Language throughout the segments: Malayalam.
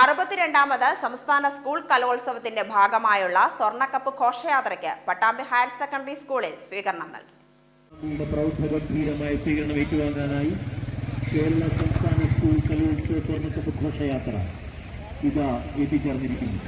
അറുപത്തിരണ്ടാമത് സംസ്ഥാന സ്കൂൾ കലോത്സവത്തിന്റെ ഭാഗമായുള്ള സ്വർണക്കപ്പ് ഘോഷയാത്രയ്ക്ക് പട്ടാമ്പി ഹയർ സെക്കൻഡറി സ്കൂളിൽ സ്വീകരണം നൽകി. പ്രൗഢഗംഭീരമായ സ്വീകരണം കേരള സംസ്ഥാന സ്കൂൾ കലോത്സവ സ്വർണക്കപ്പ് ഘോഷയാത്ര ഇതാ എത്തിച്ചേർന്നിരിക്കുന്നു.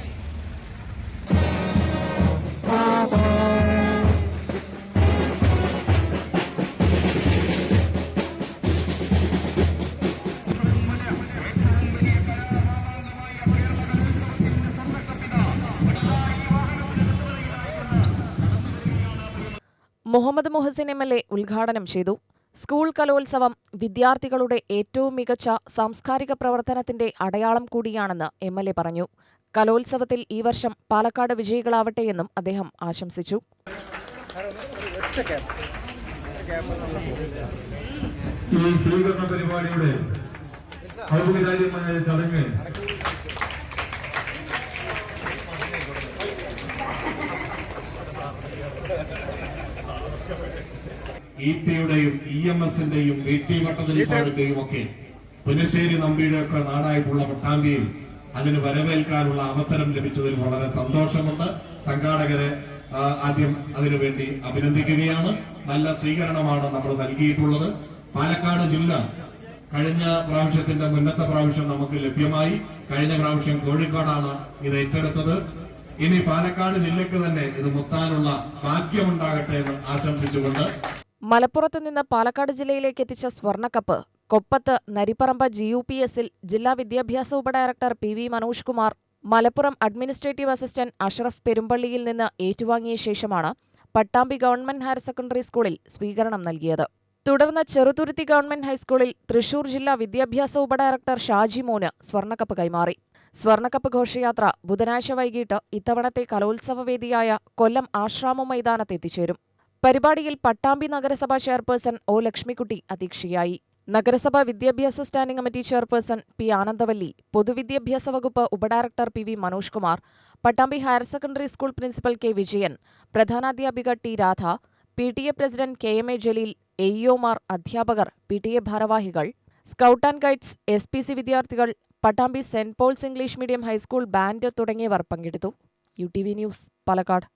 Muhammad Muhsin M L A ഉദ്ഘാടനം ചെയ്തു. സ്കൂൾ കലോത്സവം വിദ്യാർത്ഥികളുടെ ഏറ്റവും മികച്ച സാംസ്കാരിക പ്രവർത്തനത്തിന്റെ അടയാളം കൂടിയാണെന്ന് എം എൽ എ പറഞ്ഞു. കലോത്സവത്തിൽ ഈ വർഷം പാലക്കാട് വിജയികളാവട്ടെയെന്നും അദ്ദേഹം ആശംസിച്ചു. ഈ സ്വീകരണ പരിപാടിയുടെ ഔപചാരികമായ ചടങ്ങ് ഇ പിയുടെയും ഇ എം എസിന്റെയും വി ടി ഭട്ടതിരിപ്പാടിന്റെയും ഒക്കെ പുനശ്ശേരി നമ്പിയുടെ ഒക്കെ നാടായിട്ടുള്ള പട്ടാമ്പിയിൽ അതിന് വരവേൽക്കാനുള്ള അവസരം ലഭിച്ചതിൽ വളരെ സന്തോഷമുണ്ട്. സംഘാടകരെ ആദ്യം അതിനുവേണ്ടി അഭിനന്ദിക്കുകയാണ്. നല്ല സ്വീകരണമാണ് നമ്മൾ നൽകിയിട്ടുള്ളത്. പാലക്കാട് ജില്ല കഴിഞ്ഞ പ്രാവശ്യത്തിന്റെ മുന്നത്തെ പ്രാവശ്യം നമുക്ക് ലഭ്യമായി. കഴിഞ്ഞ പ്രാവശ്യം കോഴിക്കോടാണ് ഇത് ഏറ്റെടുത്തത്. ഇനി പാലക്കാട് ജില്ലയ്ക്ക് തന്നെ ഇത് മുത്താനുള്ള ഭാഗ്യമുണ്ടാകട്ടെ എന്ന് ആശംസിച്ചുകൊണ്ട് മലപ്പുറത്ത് നിന്ന് പാലക്കാട് ജില്ലയിലേക്ക് എത്തിച്ച സ്വർണക്കപ്പ് കൊപ്പത്ത് നരിപ്പറമ്പ ജി യു പി എസിൽ ജില്ലാ വിദ്യാഭ്യാസ ഉപഡയറക്ടർ P V Manoj Kumar Malappuram administrative assistant Ashraf പെരുമ്പള്ളിയിൽ നിന്ന് ഏറ്റുവാങ്ങിയ ശേഷമാണ് പട്ടാമ്പി ഗവൺമെന്റ് ഹയർ സെക്കൻഡറി സ്കൂളിൽ സ്വീകരണം നൽകിയത്. തുടർന്ന് ചെറുതുരുത്തി ഗവൺമെന്റ് ഹൈസ്കൂളിൽ തൃശൂർ ജില്ലാ വിദ്യാഭ്യാസ ഉപഡയറക്ടർ ഷാജി മോന് സ്വർണക്കപ്പ് കൈമാറി. സ്വർണക്കപ്പ് ഘോഷയാത്ര ബുധനാഴ്ച വൈകിട്ട് ഇത്തവണത്തെ കലോത്സവ വേദിയായ കൊല്ലം ആശ്രാമ മൈതാനത്ത് എത്തിച്ചേരും. പരിപാടിയിൽ പട്ടാമ്പി നഗരസഭാ ചെയർപേഴ്സൺ ഒ ലക്ഷ്മിക്കുട്ടി അധ്യക്ഷയായി. നഗരസഭാ വിദ്യാഭ്യാസ standing committee chairperson P Anandavalli പൊതുവിദ്യാഭ്യാസ വകുപ്പ് ഉപഡയറക്ടർ P V Manoj Kumar Pattambi higher secondary school principal K Vijayan പ്രധാനാധ്യാപിക T Radha P T A president K M A Jaleel എഇഒമാർ അധ്യാപകർ പി ടി എ ഭാരവാഹികൾ scout and guides S P C വിദ്യാർത്ഥികൾ Pattambi Saint Paul's English medium high school band തുടങ്ങിയവർ പങ്കെടുത്തു. U T V news Palakkad.